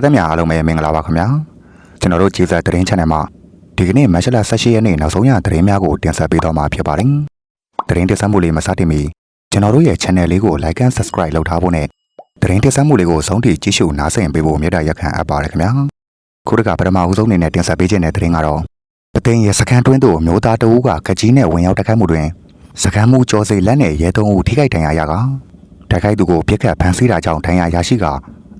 မိသက်များအားလုံးပဲမင်္ဂလာပါခင်ဗျာကျွန်တော်တို့ဂျေဇာသတင်း channel မှာဒီကနေ့မတ်လ18ရက်နေ့နောက်ဆုံးရသတင်းများကိုတင်ဆက်ပေးတော့မှာဖြစ်ပါတယ်သတင်းတင်ဆက်မှုလေးမစတင်မီကျွန်တော်တို့ရဲ့ channel လေးကို like and subscribe လုပ်ထားဖို့နဲ့သတင်းတင်ဆက်မှုလေးကိုဆုံးထိကြည့်ရှုနားဆင်ပေးဖို့မြတ်တာရက်ခံအပ်ပါတယ်ခင်ဗျာခုတကပထမဦးဆုံးအနေနဲ့တင်ဆက်ပေးခြင်းတဲ့သတင်းကတော့ပသိမ်ရဲ့စကန်တွင်းသို့မျိုးသားတအူးကကကြီးနဲ့ဝင်ရောက်တိုက်ခိုက်မှုတွင်စကန်မှုကြောစိလက်နဲ့ရဲသုံးဦးထိခိုက်ဒဏ်ရာရကတိုက်ခိုက်သူကိုပြစ်ခတ်ဖမ်းဆီးတာကြောင့်ဒဏ်ရာရရှိက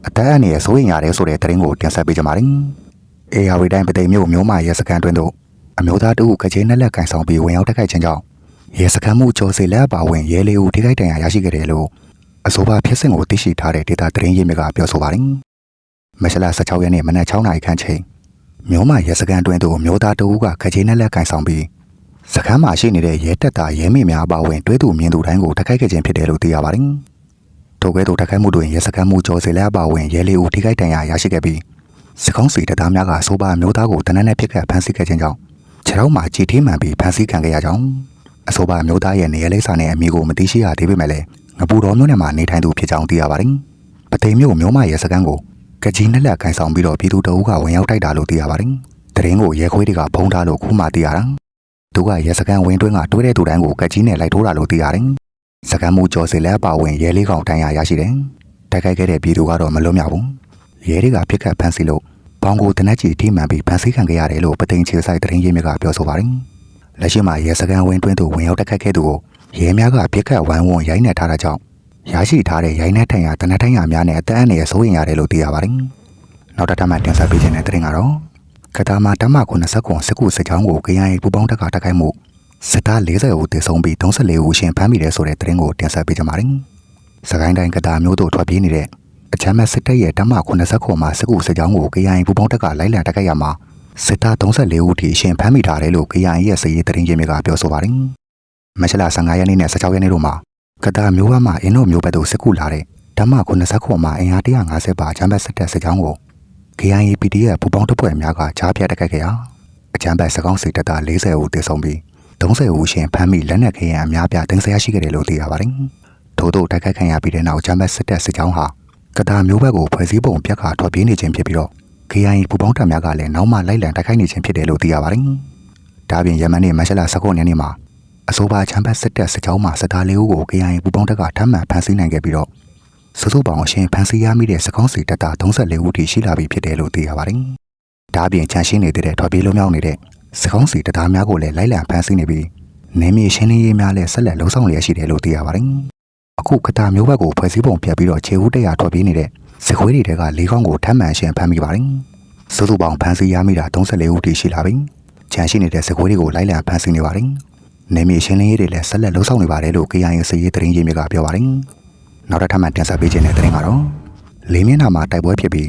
အသက်အန္တရာယ်စိုးရိမ်ရတယ်ဆိုတဲ့သတင်းကိုတင်ဆက်ပေးကြပါမယ်။ AR တိုင်းပသိမ်မြို့မြို့မရဲစခန်းတွင်သို့အမျိုးသားတဦးကကြီးနဲ့လက်ကင်ဆောင်ပြီးဝင်ရောက်တိုက်ခိုက်ခြင်းကြောင့်ရဲစခန်းမှုကျော်စီလက်ပါဝင်ရဲလေးဦးထိခိုက်ဒဏ်ရာရရှိခဲ့တယ်လို့အဆိုပါဖြစ်စဉ်ကိုသိရှိထားတဲ့ဒေတာသတင်းရင်းမြစ်ကပြောဆိုပါတယ်။မရှလာ16ရက်နေ့မနက်6နာရီခန့်ချိန်မြို့မရဲစခန်းတွင်သို့မျိုးသားတဦးကကကြီးနဲ့လက်ကင်ဆောင်ပြီးစခန်းမှာရှိနေတဲ့ရဲတပ်သားရဲမိများပါဝင်တွဲသူမြင်သူတိုင်းကိုတိုက်ခိုက်ခဲ့ခြင်းဖြစ်တယ်လို့သိရပါတယ်။ ထိုကဲ့သို့တိုက်ခိုက်မှုတွင်ရဲစခန်းမှုကျော်စီလက်အပါဝင်ရဲလေးဦးထိခိုက်ဒဏ်ရာရရှိခဲ့ပြီးစကောင်းစီတပ်သားများကအဆိုပါမျိုးသားကိုတနက်နေ့ပြစ်ခတ်ဖမ်းဆီးခဲ့ခြင်းကြောင့်ခြေထောက်မှာကြည်ထီးမှန်ပြီးဖမ်းဆီးခံခဲ့ရကြောင်းအဆိုပါမျိုးသားရဲ့နေရာလိပ်စာနဲ့အမည်ကိုမသိရှိရသေးပေမဲ့လည်းငပူတော်မျိုးနဲ့မှနေထိုင်သူဖြစ်ကြောင်းသိရပါတယ်။ပသိမ်မျိုးမျိုးမရဲစခန်းကိုကကြီးနဲ့လက်ကန်ဆောင်ပြီးတော့ပြည်သူတအုပ်ကဝင်ရောက်တိုက်တာလို့သိရပါတယ်။တရင်ကိုရဲခွေးတွေကဖုံးထားလို့ခုမှသိရတာ။သူကရဲစခန်းဝင်းတွင်းကတွဲတဲ့သူတိုင်းကိုကကြီးနဲ့လိုက်ထိုးတာလို့သိရတယ်။ စကမ်းမှုကျော်စီလက်ပါဝင်ရဲလေးကောင်တန်ရာရရှိတယ်။တိုက်ခိုက်ခဲ့တဲ့ပြည်သူကတော့မလွတ်မြောက်ဘူး။ရဲတွေကပြစ်ခတ်ဖမ်းဆီးလို့ဘောင်ကိုတနက်ကြီးထိမှန်ပြီးဖမ်းဆီးခံခဲ့ရတယ်လို့ပသိမ်ချေဆိုင်သတင်းရင်းမြစ်ကပြောဆိုပါတယ်။လက်ရှိမှာရဲစခန်းဝင်းတွင်းသို့ဝင်ရောက်တိုက်ခိုက်ခဲ့သူကိုရဲများကပြစ်ခတ်ဝိုင်းဝန်းရိုက်နှက်ထားတာကြောင့်ရရှိထားတဲ့ရိုက်နှက်ထံရတနက်ထိုင်ရများနဲ့အသက်အန္တရာယ်စိုးရိမ်ရတယ်လို့သိရပါတယ်။နောက်တစ်ထပ်မှတင်ဆက်ပေးခြင်းတဲ့သတင်းကတော့ကတာမာတမ90ခွန်စကုစစ်ကြောင်းကို KIA ပူပေါင်းတပ်ကတိုက်ခိုက်မှု စစ်သား40ဦးသေဆုံးပြီး34ဦးရှင်ဖမ်းမိတယ်ဆိုတဲ့သတင်းကိုတင်ဆက်ပေးကြပါမယ်။စကိုင်းတိုင်းကတာမျိုးတို့ထွက်ပြေးနေတဲ့အချမ်းမစစ်တပ်ရဲ့တမ80ခုမှာစစ်ကူစစ်ကြောင်းကို KIA ပူပေါင်းတပ်ကလိုက်လံတိုက်ခိုက်ရမှာစစ်သား34ဦးထိရှင်ဖမ်းမိထားတယ်လို့ KIA ရဲ့စည်ရေးသတင်းရင်းမြစ်ကပြောဆိုပါတယ်။မချလာ15ရက်နေ့နဲ့16ရက်နေ့တို့မှာကတာမျိုးဘက်မှအင်းတို့မျိုးဘက်သို့စစ်ကူလာတဲ့တမ80ခုမှာအင်အား150ပါအချမ်းမစစ်တပ်စစ်ကြောင်းကို KIA PDF ပူပေါင်းတပ်ဖွဲ့များကကြားဖြတ်တိုက်ခိုက်ခဲ့ရာအချမ်းဘက်စကောင်းစစ်တပ်သား40ဦးသေဆုံးပြီး 30ဦးရှင်ဖမ်းမိလက်နက်ခဲယံအများပြတင်ဆက်ရရှိခဲ့တယ်လို့သိရပါတယ်။ထို့သောတိုက်ခိုက်ခံရပြီးတဲ့နောက်ဂျမတ်စစ်တပ်စစ်ကြောင်းဟာကတာမျိုးဘက်ကိုဖွဲ့စည်းပုံပြက်ခါထွက်ပြေးနေခြင်းဖြစ်ပြီးတော့ KIA ပူပေါင်းတပ်များကလည်းနောက်မှလိုက်လံတိုက်ခိုက်နေခြင်းဖြစ်တယ်လို့သိရပါတယ်။ဒါပြင်ယမန်နေ့မတ်လ19ရက်နေ့မှာအဆိုပါချမ်ဘတ်စစ်တပ်စစ်ကြောင်းမှစစ်သားလေးဦးကို KIA ပူပေါင်းတပ်ကထမ်းမှန်ဖမ်းဆီးနိုင်ခဲ့ပြီးတော့စုစုပေါင်းအရှင်ဖမ်းဆီးရမိတဲ့စကောင်းစီတပ်သား34ဦးထိရှိလာပြီဖြစ်တယ်လို့သိရပါတယ်။ဒါပြင်ချန်ရှင်းနေတဲ့ထွက်ပြေးလွန်မြောက်နေတဲ့ စကောင်းစီတပ်သားများကိုလည်းလိုက်လံဖမ်းဆီးနေပြီးနေမြေရှင်းလင်းရေးများလည်းဆက်လက်လှုံ့ဆော်လျက်ရှိတယ်လို့သိရပါတယ်။အခုကတာမျိုးဘက်ကိုဖွဲ့စည်းပုံပြတ်ပြီးတော့ခြေဦးတရာထွက်ပြေးနေတဲ့စစ်ခွေးတွေကလေးကောင်းကိုထမ်းမှန်ရှင်ဖမ်းမိပါတယ်။စုစုပေါင်းဖမ်းဆီးရမိတာ34ဦးထိရှိလာပြီ။ချန်ရှိနေတဲ့စစ်ခွေးတွေကိုလိုက်လံဖမ်းဆီးနေပါတယ်။နေမြေရှင်းလင်းရေးတွေလည်းဆက်လက်လှုံ့ဆော်နေပါတယ်လို့ KIA စည်ရေးသတင်းရင်းမြစ်ကပြောပါတယ်။နောက်တစ်ထပ်မှတင်ဆက်ပေးခြင်းတဲ့သတင်းကတော့လေးမျက်နှာမှာတိုက်ပွဲဖြစ်ပြီး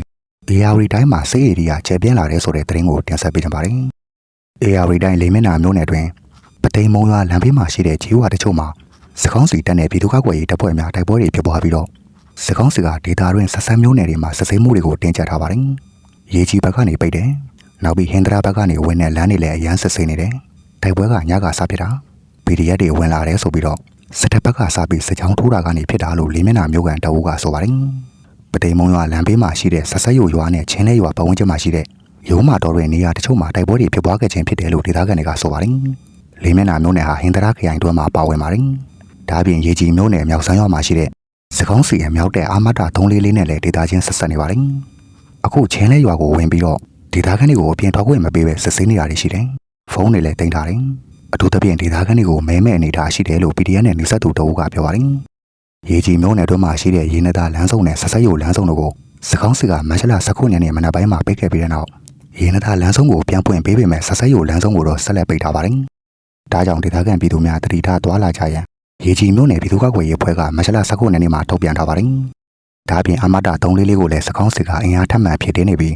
AR တိုင်းမှာစစ်ရေးတွေကကျယ်ပြန့်လာတဲ့ဆိုတဲ့သတင်းကိုတင်ဆက်ပေးကြပါတယ်။ AR တိုင်းလေးမျက်နှာမျိုးနယ်တွင်ပသိမ်မုံရွာလမ်းဘေးမှာရှိတဲ့ခြေဝါတချို့မှာစကောင်းစီတက်တဲ့ပြည်သူ့ကောက်ွယ်ရေးတပ်ဖွဲ့များတိုက်ပွဲတွေဖြစ်ပွားပြီးတော့စကောင်းစီကဒေတာတွင်ဆက်ဆက်မျိုးနယ်တွေမှာစစ်ဆေးမှုတွေကိုတင်ကြထားပါတယ်။ရေကြီးဘက်ကနေပိတ်တယ်။နောက်ပြီးဟင်္ဒရာဘက်ကနေဝင်တဲ့လမ်းတွေလည်းအရန်စစ်ဆေးနေတယ်။တိုက်ပွဲကညကစဖြစ်တာ။ PDF တွေဝင်လာတယ်ဆိုပြီးတော့စစ်တပ်ဘက်ကစပြီးစစ်ကြောင်းထိုးတာကနေဖြစ်တာလို့လေးမျက်နှာမျိုးကန်တအုပ်ကဆိုပါတယ်။ပသိမ်မုံရွာလမ်းဘေးမှာရှိတဲ့ဆက်ဆက်ရွရွာနဲ့ချင်းလဲရွာပတ်ဝန်းကျင်မှာရှိတဲ့ ရုံးမာတော်တွေနေရာတချို့မှာတိုက်ပွဲတွေဖြစ်ပွားခဲ့ခြင်းဖြစ်တယ်လို့ဒေသခံတွေကဆိုပါတယ်။လေးမျက်နှာမျိုးနယ်ဟာဟင်္ဒရာခရိုင်တွင်းမှာပါဝင်ပါတယ်။ဒါပြင်ရေကြီးမျိုးနယ်မြောက်ဆန်းရွာမှာရှိတဲ့စကောင်းစီအမြောက်တဲ့အာမတာ3လေးလေးနဲ့လည်းဒေသချင်းဆက်ဆက်နေပါတယ်။အခုချင်းလဲရွာကိုဝင်ပြီးတော့ဒေသခံတွေကိုအပြင်ထွက်ခွင့်မပေးပဲစစ်ဆေးနေတာတွေရှိတယ်။ဖုန်းတွေလည်းတင်ထားတယ်။အထူးသဖြင့်ဒေသခံတွေကိုမဲမဲအနေထားရှိတယ်လို့ PDF နဲ့နေဆက်သူတအုပ်ကပြောပါတယ်။ရေကြီးမျိုးနယ်တွင်းမှာရှိတဲ့ရေနတာလမ်းစုံနဲ့ဆက်ဆက်ရုပ်လမ်းစုံတို့ကိုစကောင်းစီကမတ်လ19ရက်နေ့မနက်ပိုင်းမှာပိတ်ခဲ့ပြီးတဲ့နောက် ရေနတာလမ်းစုံကိုပြန်ပွင့်ပေးပေမဲ့ဆက်ဆက်ရုပ်လမ်းစုံကိုတော့ဆက်လက်ပိတ်ထားပါတယ်။ဒါကြောင့်ဒေသခံပြည်သူများတတိထားသွားလာကြရန်ရေကြီးမျိုးနယ်ပြည်သူ့ကောက်ွယ်ရေးဖွဲ့ကမတ်လ19ရက်နေ့မှာထုတ်ပြန်ထားပါတယ်။ဒါပြင်အမတာ3လေးလေးကိုလည်းစကောင်းစီကအင်အားထပ်မံဖြစ်တင်းနေပြီး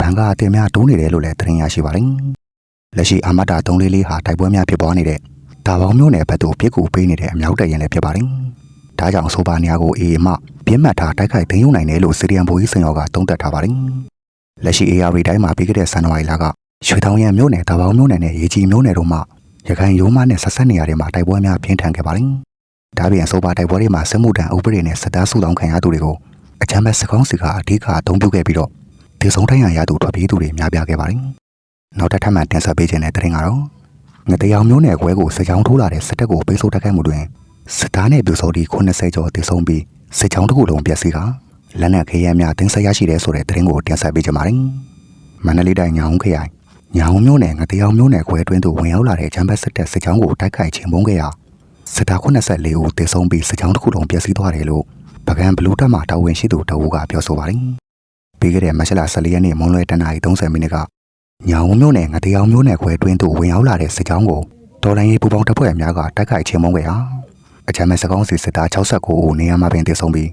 ဘန်ကအတင်များတိုးနေတယ်လို့လည်းသတင်းရရှိပါတယ်။လက်ရှိအမတာ3လေးလေးဟာတိုက်ပွဲများဖြစ်ပွားနေတဲ့ဒါပေါင်းမျိုးနယ်ဘက်သို့ပြစ်ကူပေးနေတဲ့အမြောက်တရင်လည်းဖြစ်ပါတယ်။ဒါကြောင့်ဆိုပါနေရာကိုအေအေမှပြင်းမှတ်ထားတိုက်ခိုက်သိမ်းယူနိုင်တယ်လို့စီရီယံဘိုးကြီးစင်ရောကတုံးသက်ထားပါတယ်။ လက်ရှိ AR တိုင်းမှာပြီးခဲ့တဲ့ဇန်နဝါရီလကရွှေတောင်ရံမြို့နယ်ဒါပေါင်းမြို့နယ်နဲ့ရေကြီးမြို့နယ်တို့မှရခိုင်ရိုးမနဲ့ဆက်ဆက်နေရာတွေမှာတိုက်ပွဲများပြင်းထန်ခဲ့ပါတယ်။ဒါပြင်အဆိုပါတိုက်ပွဲတွေမှာစစ်မှုထမ်းဥပဒေနဲ့စစ်သားစုတောင်းခံရသူတွေကိုအချမ်းဘက်စကောင်းစီကအဓိကအသုံးပြုခဲ့ပြီးတော့ဒေဆုံးတိုင်းရရသူထွက်ပြေးသူတွေများပြားခဲ့ပါတယ်နောက်တစ်ထပ်မှတင်ဆက်ပေးခြင်းတဲ့တရင်ကတော့ငတရောင်မျိုးနယ်ခွဲကိုစကြောင်းထိုးလာတဲ့စစ်တပ်ကိုပိတ်ဆို့တိုက်ခိုက်မှုတွင်စစ်သားနဲ့ပြူစောတီ80ကျော်ဒေဆုံးပြီးစစ်ကြောင်းတစ်ခုလုံးပျက်စီးက လက်နက်ခဲယမ်းများတင်ဆက်ရရှိတဲ့ဆိုတဲ့တရင်ကိုတင်ဆက်ပေးကြပါမယ်မန္တလေးတိုင်းညောင်ခရိုင်ညောင်မျိုးနယ်ငတရောင်မျိုးနယ်ခွဲအတွင်းသို့ဝင်ရောက်လာတဲ့ချမ်းဘတ်စစ်တပ်စစ်ကြောင်းကိုတိုက်ခိုက်ခြင်းမုန်းခဲ့ရာစစ်သား84ဦးသေဆုံးပြီးစစ်ကြောင်းတစ်ခုလုံးပျက်စီးသွားတယ်လို့ပကံဘလူးတပ်မှတာဝန်ရှိသူတအူးကပြောဆိုပါတယ်ပြီးခဲ့တဲ့မတ်လ14ရက်နေ့မွန်းလွဲတနာရီ30မိနစ်ကညောင်မျိုးနယ်ငတရောင်မျိုးနယ်ခွဲအတွင်းသို့ဝင်ရောက်လာတဲ့စစ်ကြောင်းကိုတော်လိုင်းရေးပူပေါင်းတပ်ဖွဲ့များကတိုက်ခိုက်ခြင်းမုန်းခဲ့ရာအချမ်းမဲ့စကောင်းစီစစ်သား69ဦးနေရာမှာပင်သေဆုံးပြီး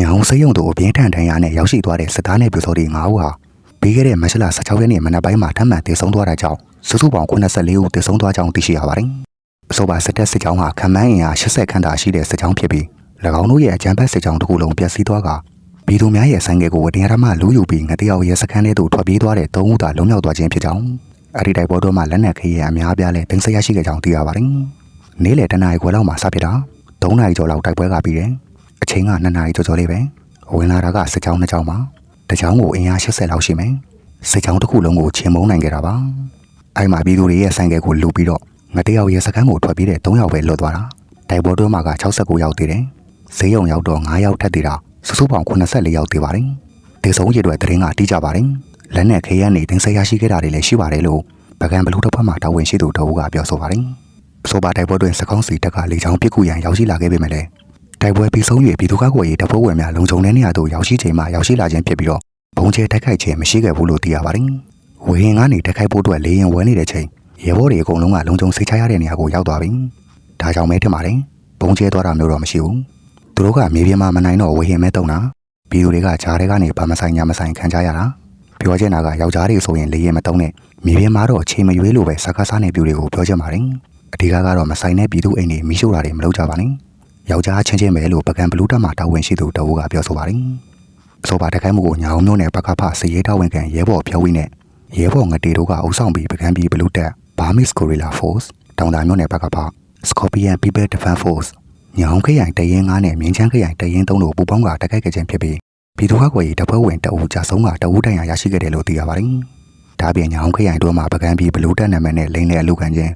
ညောင်စေးရုံတို့အပြင်းထန်ထန်ရနဲ့ရောက်ရှိသွားတဲ့စစ်သားနဲ့ပြူစောတီ9ဦးဟာပြီးခဲ့တဲ့မတ်လ16ရက်နေ့မနက်ပိုင်းမှာထပ်မံသေဆုံးသွားတဲ့ကြောင့်စုစုပေါင်း84ဦးသေဆုံးသွားကြောင်းသိရှိရပါတယ်။အဆိုပါစစ်တပ်စစ်ကြောင်းဟာခမန်းအင်အား80ခန်းသာရှိတဲ့စစ်ကြောင်းဖြစ်ပြီး၎င်းတို့ရဲ့အကြမ်းဖက်စစ်ကြောင်းတစ်ခုလုံးပျက်စီးသွားကပြည်သူများရဲ့ဆိုင်ကယ်ကိုဝတင်ရမလူယူပြီးငတယောက်ရဲစခန်းထဲသို့ထွက်ပြေးသွားတဲ့၃ဦးသာလွန်မြောက်သွားခြင်းဖြစ်ကြောင်းအဲဒီတိုက်ပွဲတော့မှလက်နက်ခရီးအများအပြားလဲတင်ဆက်ရရှိခဲ့ကြောင်းသိရပါတယ်။နေ့လယ်တနာရီခွဲလောက်မှာစဖြစ်တာ၃နာရီကျော်လောက်တိုက်ပွဲကပြီးတယ်။ အချိန်က2နာရီကျော်ကျော်လေးပဲဝင်လာတာကစစ်ကြောင်းနှစ်ကြောင်းပါ။တစ်ကြောင်းကိုအင်အား80လောက်ရှိမယ်။စစ်ကြောင်းတစ်ခုလုံးကိုချင်းမုံနိုင်ခဲ့တာပါ။အဲ့မှာပြည်သူတွေရဲ့ဆိုင်ကယ်ကိုလူပြီးတော့ငတယောက်ရဲစခန်းကိုထွက်ပြေးတဲ့၃ယောက်ပဲလွတ်သွားတာ။တိုက်ပွဲတော့မှက69ယောက်သေးတယ်။ဈေးရုံရောက်တော့9ယောက်ထက်သေးတာစုစုပေါင်း84ယောက်သေးပါတယ်။ဒေဆုံးကြီးတွေတရင်ကတီးကြပါတယ်။လက်နဲ့ခေရန်နေတင်ဆက်ရရှိခဲ့တာတွေလည်းရှိပါတယ်လို့ပကံဘလူတစ်ဖက်မှာတာဝန်ရှိသူတအုပ်ကပြောဆိုပါတယ်။အဆိုပါတိုက်ပွဲတွင်စကောင်းစီတက်ကလေချောင်းပစ်ကူရန်ရောက်ရှိလာခဲ့ပေမဲ့လည်း တိုက်ပွဲပြီးဆုံး၍ပြည်သူ့ကာကွယ်ရေးတပ်ဖွဲ့ဝင်များလုံခြုံတဲ့နေရာသို့ရောက်ရှိချိန်မှာရောက်ရှိလာခြင်းဖြစ်ပြီးတော့ဘုံကျဲတိုက်ခိုက်ခြင်းမရှိခဲ့ဘူးလို့သိရပါတယ်။ဝေဟင်ကနေတိုက်ခိုက်ဖို့အတွက်လေရင်ဝဲနေတဲ့ချိန်ရဲဘော်တွေအကုန်လုံးကလုံခြုံစိတ်ချရတဲ့နေရာကိုရောက်သွားပြီ။ဒါကြောင့်မဲထင်ပါတယ်။ဘုံကျဲသွားတာမျိုးတော့မရှိဘူး။သူတို့ကမြေပြင်မှာမနိုင်တော့ဝေဟင်မဲတုံတာပြည်သူတွေကဂျားတွေကနေဘာမဆိုင်ညာမဆိုင်ခံကြရတာပြောချင်တာကယောက်ျားတွေဆိုရင်လေရင်မတုံးနဲ့မြေပြင်မှာတော့ချိန်မရွေးလို့ပဲစကားစားနေပြူတွေကိုပြောချင်ပါတယ်အဓိကကတော့မဆိုင်တဲ့ပြည်သူအိမ်တွေမိရှို့တာတွေမလုပ်ကြပါနဲ့ ယောက်ျားချင်းချင်းပဲလို့ပကံဘလူးတက်မှာတာဝန်ရှိသူတအုပ်ကပြောဆိုပါတယ်အဆိုပါတခိုင်းမှုကိုညာအောင်မျိုးနဲ့ပကဖစရေးတော်ဝင်ခံရဲဘော်ပြောဝိနဲ့ရဲဘော်ငတေတို့ကအုပ်ဆောင်ပြီးပကံပြီးဘလူးတက် Burmese Guerrilla Force တောင်တာမျိုးနဲ့ပကဖ Scorpion People Defense Force ညောင်ခရိုင်တရင်ငါးနဲ့မြင်းချမ်းခရိုင်တရင်သုံးတို့ပူပေါင်းကတိုက်ခိုက်ခဲ့ခြင်းဖြစ်ပြီးပြည်သူ့ကာကွယ်ရေးတပ်ဖွဲ့ဝင်တအူကြဆုံးကတအူတန်ရာရရှိခဲ့တယ်လို့သိရပါတယ်။ဒါပြင်ညောင်ခရိုင်တို့မှာပကံပြီးဘလူးတက်နာမည်နဲ့လိမ့်တဲ့အလူခံခြင်း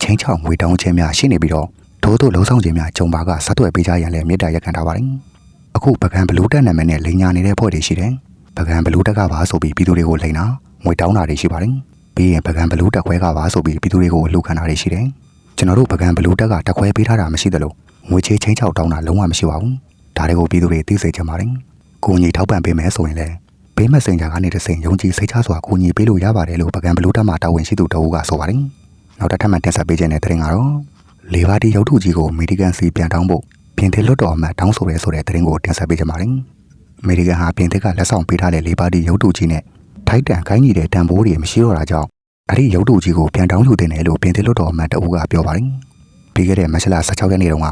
ချင်းချောင်ငွေတောင်းခြင်းများရှိနေပြီးတော့ ထို့သို့လုံဆောင်ခြင်းများဂျုံပါကဆက်သွယ်ပေးကြရန်လည်းမြေတားရက်ခံထားပါတယ်။အခုပကံဘလူးတက်နာမည်နဲ့လိန်ညာနေတဲ့ဖွဲ့တွေရှိတယ်။ပကံဘလူးတက်ကပါဆိုပြီးပြည်သူတွေကိုလိန်တာငွေတောင်းတာတွေရှိပါတယ်။ပြီးရင်ပကံဘလူးတက်ခွဲကပါဆိုပြီးပြည်သူတွေကိုလှုပ်ခံတာတွေရှိတယ်။ကျွန်တော်တို့ပကံဘလူးတက်ကတက်ခွဲပေးထားတာမရှိသလိုငွေချေးချင်းချောက်တောင်းတာလုံးဝမရှိပါဘူး။ဒါတွေကိုပြည်သူတွေသိစေချင်ပါတယ်။ကိုကြီးထောက်ပံ့ပေးမယ်ဆိုရင်လည်းဘေးမက်ဆင်ဂျာကနေတစ်ဆင့်ယုံကြည်စိတ်ချစွာကိုကြီးပေးလို့ရပါတယ်လို့ပကံဘလူးတက်မှာတာဝန်ရှိသူတအုပ်ကဆိုပါတယ်။နောက်တစ်ထပ်မှတင်ဆက်ပေးခြင်းတဲ့တဲ့ရင်ကတော့ လေဘာတီရုပ်ထုကြီးကိုအမေရိကန်စီပြန်တောင်းဖို့ပြင်သစ်လွတ်တော်အမတ်တောင်းဆိုရဲဆိုတဲ့တဲ့ရင်ကိုတင်ဆက်ပေးကြပါမယ်။အမေရိကန်ဟာပြင်သစ်ကလက်ဆောင်ပေးထားတဲ့လေဘာတီရုပ်ထုကြီးနဲ့ထိုက်တန်ခိုင်းကြီးတဲ့တန်ဖိုးတွေမရှိတော့တာကြောင့်အဲ့ဒီရုပ်ထုကြီးကိုပြန်တောင်းယူတင်တယ်လို့ပြင်သစ်လွတ်တော်အမတ်တအုပ်ကပြောပါတယ်။ပြီးခဲ့တဲ့မတ်လ16ရက်နေ့တုန်းက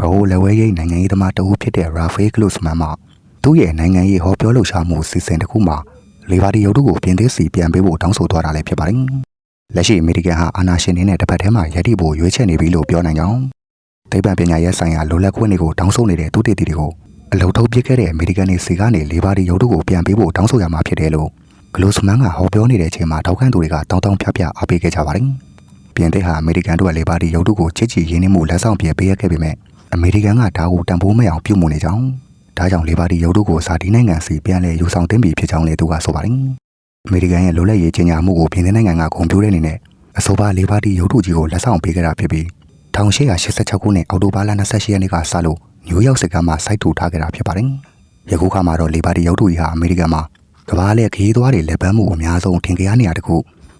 ဘိုးလက်ဝဲရိတ်နိုင်ငံရေးသမားတအုပ်ဖြစ်တဲ့ရာဖေးကလုစ်မန်မှသူ့ရဲ့နိုင်ငံရေးဟောပြောလှုပ်ရှားမှုစီစဉ်တစ်ခုမှာလေဘာတီရုပ်ထုကိုပြင်သစ်စီပြန်ပေးဖို့တောင်းဆိုသွားတာလည်းဖြစ်ပါတယ်။ လက်ရှိအမေရိကန်ဟာအာဏာရှင်တွေနဲ့တစ်ဖက်ထဲမှာရည်တည်ဖို့ရွေးချယ်နေပြီလို့ပြောနိုင်ကြောင်းသိပ္ပံပညာရေးဆိုင်ရာလိုလက်ခွင့်တွေကိုတောင်းဆိုနေတဲ့သူတည်တည်တွေကိုအလုံထုတ်ပစ်ခဲ့တဲ့အမေရိကန်တွေစီကနေလေဘာတီရုပ်ထုကိုပြန်ပေးဖို့တောင်းဆိုရမှာဖြစ်တယ်လို့ဂလိုစမန်ကဟောပြောနေတဲ့အချိန်မှာထောက်ခံသူတွေကတောင်းတောင်းဖြားဖြားအားပေးခဲ့ကြပါတယ်။ပြင်သစ်ဟာအမေရိကန်တို့ရဲ့လေဘာတီရုပ်ထုကိုချစ်ချီရင်းနှီးမှုလက်ဆောင်ပြပေးခဲ့ပေမဲ့အမေရိကန်ကဒါကိုတန်ဖိုးမဲ့အောင်ပြုမှုနေကြောင်းဒါကြောင့်လေဘာတီရုပ်ထုကိုစာတီနိုင်ငံစီပြန်လဲယူဆောင်တင်ပြီးဖြစ်ကြောင်းလည်းသူကဆိုပါတယ်။ အမေရိကန်ရဲ့လိုလက်ရေးကြီးညာမှုကိုပြင်သစ်နိုင်ငံကဂုဏ်ပြုတဲ့အနေနဲ့အဆိုပါလေဘာတီရုပ်ထုကြီးကိုလက်ဆောင်ပေးခဲ့တာဖြစ်ပြီး1886ခုနှစ်အောက်တိုဘာလ28ရက်နေ့ကစလို့နယူးယောက်စစ်ကမ်းမှာစိုက်ထူထားခဲ့တာဖြစ်ပါတယ်။ယခုခါမှာတော့လေဘာတီရုပ်ထုကြီးဟာအမေရိကန်မှာကမ္ဘာလက်ခရီးသွားတွေလက်ပန်းမှုအများဆုံးထင်ကြရနေရတခု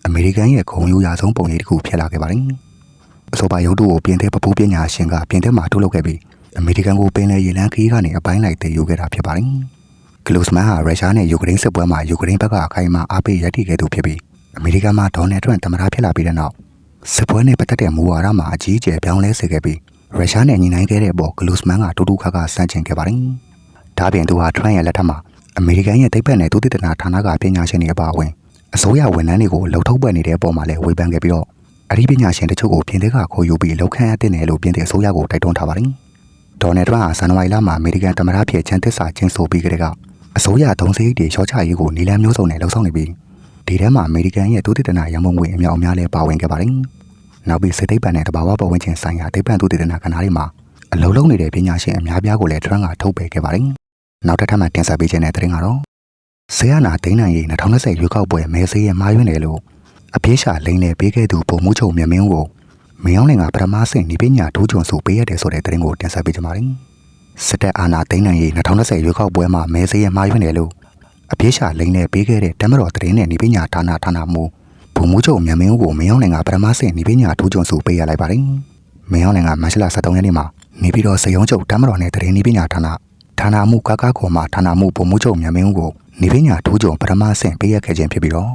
အမေရိကန်ရဲ့ဂုဏ်ယူရဆုံးပုံရိပ်တစ်ခုဖြစ်လာခဲ့ပါတယ်။အဆိုပါရုပ်ထုကိုပြင်သစ်ပပူးပညာရှင်ကပြင်သစ်မှာထုတ်လုပ်ခဲ့ပြီးအမေရိကန်ကိုပင်လယ်ရေလမ်းခရီးကနေအပိုင်းလိုက်တည်ယူခဲ့တာဖြစ်ပါတယ်။ ကလုစမန်ဟာရုရှားနဲ့ယူကရိန်းစစ်ပွဲမှာယူကရိန်းဘက်ကအခိုင်အမာအားပေးရည်တည်ခဲ့သူဖြစ်ပြီးအမေရိကန်မှာဒေါ်နယ်ထရန့်သမ္မတဖြစ်လာပြီးတဲ့နောက်စစ်ပွဲနဲ့ပတ်သက်တဲ့မူဝါဒမှာအကြီးအကျယ်ပြောင်းလဲစေခဲ့ပြီးရုရှားနဲ့ညီနိုင်ခဲ့တဲ့အပေါ်ဂလုစမန်ကတူတူခါခါစန့်ကျင်ခဲ့ပါတယ်။ဒါပြင်သူဟာထရန့်ရဲ့လက်ထက်မှာအမေရိကန်ရဲ့တိတ်ပတ်နဲ့ဒုတိယဌာနကပညာရှင်တွေအပါအဝင်အစိုးရဝန်ထမ်းတွေကိုလှုပ်ထုတ်ပွက်နေတဲ့အပေါ်မှာလည်းဝေဖန်ခဲ့ပြီးတော့အဒီပညာရှင်တချို့ကိုပြင်သစ်ကခေါ်ယူပြီးလောက်ခန့်ရတဲ့နယ်လို့ပြင်သစ်အစိုးရကိုတိုက်တွန်းထားပါတယ်။ဒေါ်နယ်ထရန့်ဟာဇန်နဝါရီလမှာအမေရိကန်သမ္မတဖြစ်ချန်သစ္စာကျင်းဆိုပြီးကြတဲ့က အစိုးရသုံးစရိတ်တွေရှော့ချရေးကိုနီလန်မျိုးစုံနဲ့လှုံ့ဆော်နေပြီးဒီထဲမှာအမေရိကန်ရဲ့သုတေသနရန်ပုံငွေအမြောက်အများလည်းပါဝင်ခဲ့ပါတယ်။နောက်ပြီးစစ်သိပ္ပံနဲ့တဘာဝပတ်ဝန်းကျင်ဆိုင်ရာသိပ္ပံသုတေသနကဏ္ဍတွေမှာအလုံးလုံးနေတဲ့ပညာရှင်အများပြားကိုလည်းထရန့်ကထုတ်ပယ်ခဲ့ပါတယ်။နောက်တစ်ထပ်မှတင်ဆက်ပေးခြင်းတဲ့သတင်းကတော့ဆေးရနာဒိန်းနန်ရေး2020ရွေးကောက်ပွဲမဲဆေးရဲ့မှားယွင်းတယ်လို့အပြေးရှာလိမ့်နေပေးခဲ့သူပုံမှုချုပ်မြမင်းကိုမင်းအောင်လင်ကပထမဆင့်ဒီပညာထူးချွန်စုပေးရတယ်ဆိုတဲ့သတင်းကိုတင်ဆက်ပေးကြပါမယ်။ စစ်တပ်အာဏာသိမ်းနိုင်ရေး2020ရွေးကောက်ပွဲမှာမဲဆေးရဲ့မှားယွင်းတယ်လို့အပြေးရှာလိမ့်နေပေးခဲ့တဲ့တမတော်သတင်းနဲ့ဒီပညာဌာနဌာနမှုပုံမှုချုပ်မြမင်းကိုမင်းအောင်လင်ကပထမဆင့်ဒီပညာထူးချွန်စုပေးရလိုက်ပါတယ်။မင်းအောင်လင်ကမတ်လ23ရက်နေ့မှာနေပြီးတော့စရုံးချုပ်တမတော်နဲ့သတင်းဒီပညာဌာနဌာနမှုကာကာခေါ်မှာဌာနမှုပုံမှုချုပ်မြမင်းကိုနေပညာထူးချွန်ပထမဆင့်ပေးရခဲ့ခြင်းဖြစ်ပြီးတော့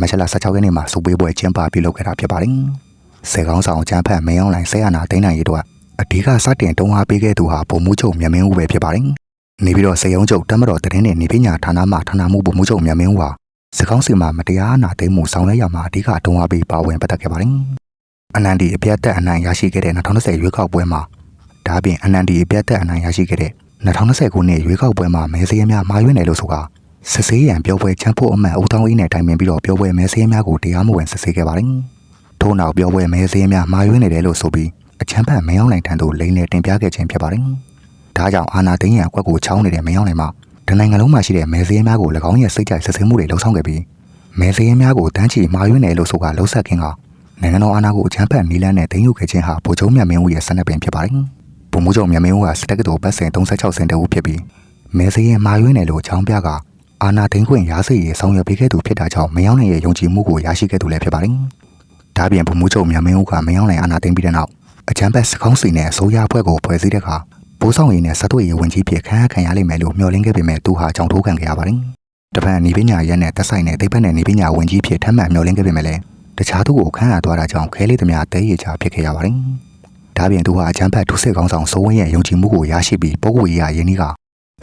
မတ်လ16ရက်နေ့မှာစုပေးပွဲကျင်းပပြုလုပ်ခဲ့တာဖြစ်ပါတယ်။စေကောင်းဆောင်ကျန်းဖတ်မင်းအောင်လိုင်းဆေးရနာသိန်းနိုင်ရေးတို့ အဓိကစတင်တုံးအားပေးခဲ့သူဟာပုံမှုချုပ်မြမင်းဦးပဲဖြစ်ပါတယ်။နေပြီးတော့စေယုံချုပ်တမတော်သတင်းနဲ့နေပညာဌာနမှဌာနမှုပုံမှုချုပ်မြမင်းဦးဟာစကောင်းစီမှာမတရားအနာသိမ်းမှုဆောင်ရွက်ရမှာအဓိကတုံးအားပေးပါဝင်ပတ်သက်ခဲ့ပါတယ်။ NND အပြတ်သက်အနိုင်ရရှိခဲ့တဲ့2020ရွေးကောက်ပွဲမှာဒါပြင် NND အပြတ်သက်အနိုင်ရရှိခဲ့တဲ့2020ခုနှစ်ရွေးကောက်ပွဲမှာမဲစည်းများမှာရွေးနေလို့ဆိုတာစစ်ဆေးရန်ပြောပွဲချမ်းဖို့အမှန်ဦးတောင်းအေးနဲ့တိုင်ပင်ပြီးတော့ပြောပွဲမဲစည်းများကိုတရားမဝင်စစ်ဆေးခဲ့ပါတယ်။ထို့နောက်ပြောပွဲမဲစည်းများမှာရွေးနေတယ်လို့ဆိုပြီး အချမ်းဖတ်မင်းအောင်လိုင်ထံသို့လိန်နဲ့တင်ပြခဲ့ခြင်းဖြစ်ပါတယ်။ဒါကြောင့်အာနာသိန်းရန်အကွက်ကိုချောင်းနေတဲ့မင်းအောင်လိုင်မှာတနိုင်ငံလုံးမှာရှိတဲ့မဲစည်းများကို၎င်းရဲ့စိတ်ကြိုက်စစ်ဆေးမှုတွေလှုံ့ဆော်ခဲ့ပြီးမဲစည်းများကိုတန်းချီမှာရွေးနေလို့ဆိုကလှုပ်ဆက်ခင်ကနိုင်ငံတော်အာဏာကိုအချမ်းဖတ်နီလန်းနဲ့တင်ယူခဲ့ခြင်းဟာဗိုလ်ချုပ်မြတ်မင်းဦးရဲ့စနစ်ပင်ဖြစ်ပါတယ်။ဗိုလ်မှူးချုပ်မြတ်မင်းဦးကစစ်တပ်ကတော်ပတ်စဉ်36စင်တဦးဖြစ်ပြီးမဲစည်းရင်မှာရွေးနေလို့အချောင်းပြကအာနာသိန်းခွင့်ရစေရေးဆောင်ရွက်ပေးခဲ့သူဖြစ်တာကြောင့်မင်းအောင်နိုင်ရဲ့ယုံကြည်မှုကိုရရှိခဲ့သူလည်းဖြစ်ပါတယ်။ဒါပြင်ဗိုလ်မှူးချုပ်မြတ်မင်းဦးကမင်းအောင်နိုင်အာနာသိန်းပြီးတဲ့နောက် အချမ်းဖတ်စကောင်းစီနဲ့အစိုးရအဖွဲ့ကိုဖွဲ့စည်းတဲ့အခါဘိုးဆောင်ရည်နဲ့ဆက်သွယ်ရေးဝန်ကြီးဖြစ်ခန့်အပ်ခံရလိမ့်မယ်လို့မျှော်လင့်ခဲ့ပေမဲ့သူဟာကြောင်ထိုးခံခဲ့ရပါတယ်။တပန်နေပညာရက်နဲ့သက်ဆိုင်တဲ့သိပ္ပံနဲ့နေပညာဝန်ကြီးဖြစ်ထမ်းမှန်မျှော်လင့်ခဲ့ပေမဲ့လည်းတခြားသူကိုခန့်အပ်သွားတာကြောင့်ခဲလေးသမားတဲရချဖြစ်ခဲ့ရပါတယ်။ဒါပြင်သူဟာအချမ်းဖတ်ဒုစစ်ကောင်းဆောင်စိုးဝင်းရဲ့ယုံကြည်မှုကိုရရှိပြီးပုဂ္ဂိုလ်ရေးရယင်းဤက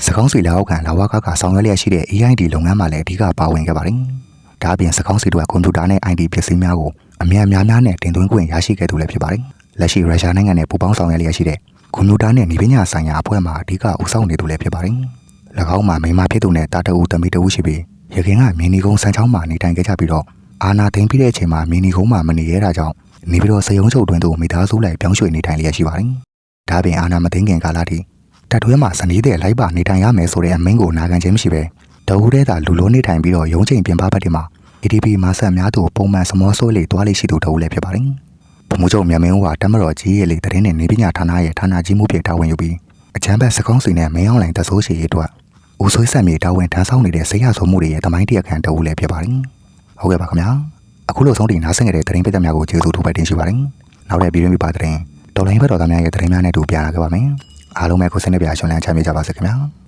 စကောင်းစီလက်အောက်ခံလာဝကကဆောင်ရွက်လျက်ရှိတဲ့ EID လုပ်ငန်းမှာလည်းအဓိကပါဝင်ခဲ့ပါတယ်။ဒါပြင်စကောင်းစီတို့ကကွန်ပျူတာနဲ့ ID ပစ္စည်းများကိုအများများများနဲ့တင်သွင်းခွင့်ရရှိခဲ့သူလည်းဖြစ်ပါတယ်။ လက်ရှိရုရှားနိုင်ငံနဲ့ပူးပေါင်းဆောင်ရွက်လျက်ရှိတဲ့ကွန်ပျူတာနဲ့နည်းပညာဆိုင်ရာအဖွဲ့မှာအဓိကဦးဆောင်နေသူလည်းဖြစ်ပါတယ်။၎င်းမှာမိန်းမဖြစ်သူနဲ့တာတအူတမိတအူရှိပြီးရခင်ကမင်းနီကုန်းစမ်းချောင်းမှာနေထိုင်ခဲ့ကြပြီးတော့အာနာသိမ့်ပြီးတဲ့အချိန်မှာမင်းနီကုန်းမှာမနေရတာကြောင့်နေပြီးတော့စရုံးချုပ်တွင်သို့မိသားစုလိုက်ပြောင်းရွှေ့နေထိုင်လျက်ရှိပါတယ်။ဒါပြင်အာနာမသိမ့်ခင်ကာလထိတက်တွဲမှာစနေတဲ့လိုက်ပါနေထိုင်ရမယ်ဆိုတဲ့အမိန့်ကိုနာခံခြင်းမရှိပဲတအူးတဲ့သာလူလုံးနေထိုင်ပြီးတော့ရုံးချိန်ပြင်ပပတ်တွေမှာ ADP မဆတ်များသူပုံမှန်စမောဆွဲလေတွားလေးရှိသူတအူးလည်းဖြစ်ပါတယ်။ ဗမှုချုပ်မြန်မင်းဦးကတမတော်ကြီးရဲ့လေတရင်နဲ့နေပညာဌာနရဲ့ဌာနကြီးမှုဖြစ်တာဝန်ယူပြီးအချမ်းဘက်စကောင်းစီနဲ့မင်းအောင်လိုင်တဆိုးရှိရေးအတွက်ဦးဆွေးဆက်မြေတာဝန်ထမ်းဆောင်နေတဲ့ဆေးရဆိုမှုတွေရဲ့တမိုင်းတရားခံတအူးလည်းဖြစ်ပါတယ်။ဟုတ်ကဲ့ပါခင်ဗျာ။အခုလိုဆုံးတင်နားဆင်ကြတဲ့တရင်ပိသက်များကိုကျေးဇူးထူးပဲတင်ရှိပါတယ်။နောက်တဲ့ဗီဒီယိုမိပါတရင်တော်လိုင်းဘက်တော်သားများရဲ့တရင်များနဲ့တူပြန်လာခဲ့ပါမယ်။အားလုံးပဲကိုယ်စနေပြရှင်လန်းချမ်းမြေကြပါစေခင်ဗျာ။